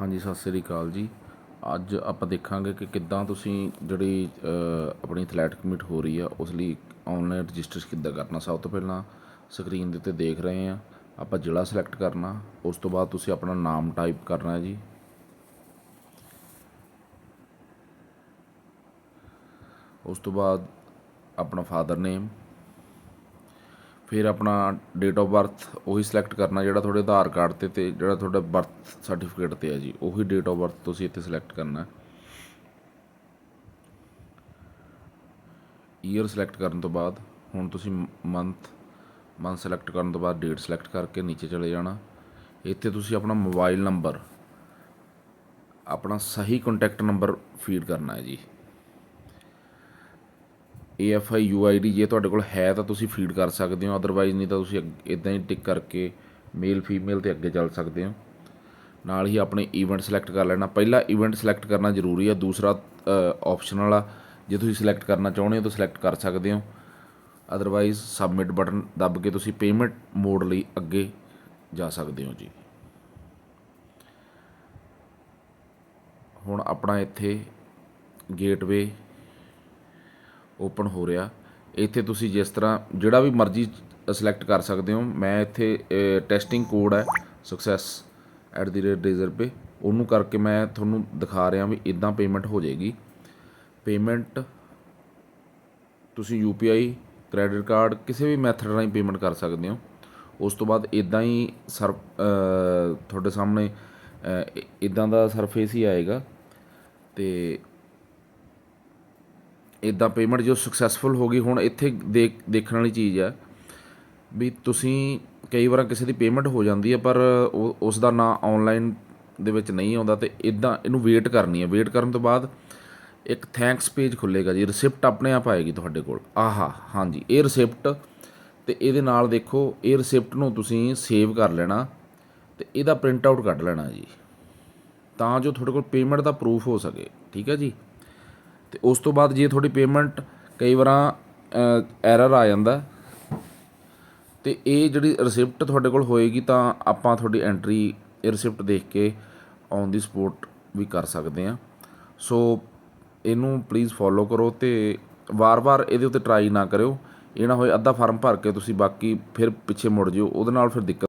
ਹਾਂਜੀ, ਸਤਿ ਸ੍ਰੀ ਅਕਾਲ ਜੀ। ਅੱਜ ਆਪਾਂ ਦੇਖਾਂਗੇ ਕਿ ਕਿੱਦਾਂ ਤੁਸੀਂ ਜਿਹੜੀ ਆਪਣੀ ਐਥਲੈਟਿਕ ਮੀਟ ਹੋ ਰਹੀ ਆ, ਉਸ ਲਈ ਆਨਲਾਈਨ ਰਜਿਸਟਰ ਕਿੱਦਾਂ ਕਰਨਾ, ਸਭ ਤੋਂ ਪਹਿਲਾਂ ਸਕਰੀਨ ਦੇ ਉੱਤੇ ਦੇਖ ਰਹੇ ਆ। ਆਪਾਂ ਜ਼ਿਲ੍ਹਾ ਸਿਲੈਕਟ ਕਰਨਾ, ਉਸ ਤੋਂ ਬਾਅਦ ਤੁਸੀਂ ਆਪਣਾ ਨਾਮ ਟਾਈਪ ਕਰਨਾ ਜੀ। ਉਸ ਤੋਂ ਬਾਅਦ ਆਪਣਾ ਫਾਦਰ ਨੇਮ ਫਿਰ ਆਪਣਾ ਡੇਟ ਆਫ ਬਰਥ ਉਹੀ ਸਿਲੈਕਟ ਕਰਨਾ, ਜਿਹੜਾ ਤੁਹਾਡੇ ਆਧਾਰ ਕਾਰਡ ਤੇ ਤੇ ਜਿਹੜਾ ਤੁਹਾਡਾ ਬਰਥ ਸਰਟੀਫਿਕੇਟ ਤੇ ਹੈ ਜੀ, ਉਹੀ ਡੇਟ ਆਫ ਬਰਥ ਤੁਸੀਂ ਇੱਥੇ ਸਿਲੈਕਟ ਕਰਨਾ ਹੈ। ਈਅਰ ਸਿਲੈਕਟ ਕਰਨ ਤੋਂ ਬਾਅਦ, ਹੁਣ ਤੁਸੀਂ ਮੰਥ ਮੰਥ ਸਿਲੈਕਟ ਕਰਨ ਤੋਂ ਬਾਅਦ ਡੇਟ ਸਿਲੈਕਟ ਕਰਕੇ ਨੀਚੇ ਚਲੇ ਜਾਣਾ। ਇੱਥੇ ਤੁਸੀਂ ਆਪਣਾ ਮੋਬਾਈਲ ਨੰਬਰ ਆਪਣਾ ਸਹੀ ਕੰਟੈਕਟ ਨੰਬਰ ਫੀਡ ਕਰਨਾ ਹੈ ਜੀ। AFI UID ਜੇ ਤੁਹਾਡੇ ਕੋਲ ਹੈ ਤਾਂ ਤੁਸੀਂ ਫੀਡ ਕਰ ਸਕਦੇ ਹੋ ਅਦਰਵਾਈਜ਼ ਨਹੀਂ ਤਾਂ ਤੁਸੀਂ ਇਦਾਂ ਹੀ ਟਿਕ ਕਰਕੇ ਮੇਲ ਫੀਮੇਲ ਤੇ ਅੱਗੇ ਚੱਲ ਸਕਦੇ ਹੋ। ਨਾਲ ਹੀ ਆਪਣੇ ਇਵੈਂਟ ਸਿਲੈਕਟ ਕਰ ਲੈਣਾ। ਪਹਿਲਾ ਇਵੈਂਟ ਸਿਲੈਕਟ ਕਰਨਾ ਜ਼ਰੂਰੀ ਆ, ਦੂਸਰਾ ਆਪਸ਼ਨਲ ਆ ਜੇ ਤੁਸੀਂ ਸਿਲੈਕਟ ਕਰਨਾ ਚਾਹੁੰਦੇ ਹੋ ਤਾਂ ਸਿਲੈਕਟ ਕਰ ਸਕਦੇ ਹੋ। ਅਦਰਵਾਈਜ਼ ਸਬਮਿਟ ਬਟਨ ਦੱਬ ਕੇ ਤੁਸੀਂ ਪੇਮੈਂਟ ਮੋਡ ਲਈ ਅੱਗੇ ਜਾ ਸਕਦੇ ਹੋ ਜੀ। ਹੁਣ ਆਪਣਾ ਇੱਥੇ ਗੇਟਵੇ ਓਪਨ ਹੋ ਰਿਹਾ। ਇੱਥੇ ਤੁਸੀਂ ਜਿਸ ਤਰ੍ਹਾਂ ਜਿਹੜਾ ਵੀ ਮਰਜ਼ੀ ਸਿਲੈਕਟ ਕਰ ਸਕਦੇ ਹੋ। ਮੈਂ ਇੱਥੇ ਟੈਸਟਿੰਗ ਕੋਡ ਹੈ success at the rate Razorpay ਉਹਨੂੰ ਕਰਕੇ ਮੈਂ ਤੁਹਾਨੂੰ ਦਿਖਾ ਰਿਹਾ ਵੀ ਇਦਾਂ ਪੇਮੈਂਟ ਹੋ ਜਾਏਗੀ। ਪੇਮੈਂਟ ਤੁਸੀਂ UPI ਕ੍ਰੈਡਿਟ ਕਾਰਡ ਕਿਸੇ ਵੀ ਮੈਥਡ ਰਾਹੀਂ ਪੇਮੈਂਟ ਕਰ ਸਕਦੇ ਹੋ। ਉਸ ਤੋਂ ਬਾਅਦ ਇਦਾਂ ਹੀ ਸਰ ਤੁਹਾਡੇ ਸਾਹਮਣੇ ਇਦਾਂ ਦਾ ਸਰਫੇਸ ਹੀ ਆਏਗਾ। ਤੇ ਇਦਾਂ ਪੇਮੈਂਟ ਜੋ ਸਕਸੈਸਫੁਲ ਹੋ ਗਈ, ਹੁਣ ਇੱਥੇ ਦੇਖ, ਦੇਖਣ ਵਾਲੀ ਚੀਜ਼ ਹੈ ਵੀ ਤੁਸੀਂ ਕਈ ਵਾਰ ਕਿਸੇ ਦੀ ਪੇਮੈਂਟ ਹੋ ਜਾਂਦੀ ਹੈ, ਪਰ ਉਹ ਉਸ ਦਾ ਨਾਂ ਆਨਲਾਈਨ ਦੇ ਵਿੱਚ ਨਹੀਂ ਆਉਂਦਾ ਤੇ ਇਦਾਂ ਇਹਨੂੰ ਵੇਟ ਕਰਨੀ ਹੈ। ਵੇਟ ਕਰਨ ਤੋਂ ਬਾਅਦ ਇੱਕ ਥੈਂਕਸ ਪੇਜ ਖੁੱਲੇਗਾ ਜੀ ਰਿਸਿਪਟ ਆਪਣੇ ਆਪ ਆਏਗੀ ਤੁਹਾਡੇ ਕੋਲ। ਆਹਾ, ਹਾਂਜੀ, ਇਹ ਰਿਸਿਪਟ ਤੇ ਇਹਦੇ ਨਾਲ ਦੇਖੋ, ਇਹ ਰਿਸਿਪਟ ਨੂੰ ਤੁਸੀਂ ਸੇਵ ਕਰ ਲੈਣਾ ਤੇ ਇਹਦਾ ਪ੍ਰਿੰਟ ਆਊਟ ਕੱਢ ਲੈਣਾ ਜੀ। ਤਾਂ ਜੋ ਤੁਹਾਡੇ ਕੋਲ ਪੇਮੈਂਟ ਦਾ ਪ੍ਰੂਫ ਹੋ ਸਕੇ, ਠੀਕ ਹੈ ਜੀ? ਤੇ ਉਸ ਤੋਂ ਬਾਅਦ ਜੇ ਤੁਹਾਡੀ ਪੇਮੈਂਟ ਕਈ ਵਾਰਾਂ ਐਰਰ ਆ ਜਾਂਦਾ ਤੇ ਇਹ ਜਿਹੜੀ ਰਿਸਿਪਟ ਤੁਹਾਡੇ ਕੋਲ ਹੋਏਗੀ ਤਾਂ ਆਪਾਂ ਤੁਹਾਡੀ ਐਂਟਰੀ ਇਹ ਰਿਸਿਪਟ ਦੇਖ ਕੇ ਔਨ ਦੀ ਸਪੋਟ ਵੀ ਕਰ ਸਕਦੇ ਆ ਸੋ ਇਹਨੂੰ ਪਲੀਜ਼ ਫੋਲੋ ਕਰੋ ਤੇ ਵਾਰ-ਵਾਰ ਇਹਦੇ ਉੱਤੇ ਟਰਾਈ ਨਾ ਕਰਿਓ। ਇਹ ਨਾ ਹੋਏ ਅੱਧਾ ਫਾਰਮ ਭਰ ਕੇ ਤੁਸੀਂ ਬਾਕੀ ਫਿਰ ਪਿੱਛੇ ਮੁੜ ਜਿਓ, ਉਹਦੇ ਨਾਲ ਫਿਰ ਦਿੱਕਤ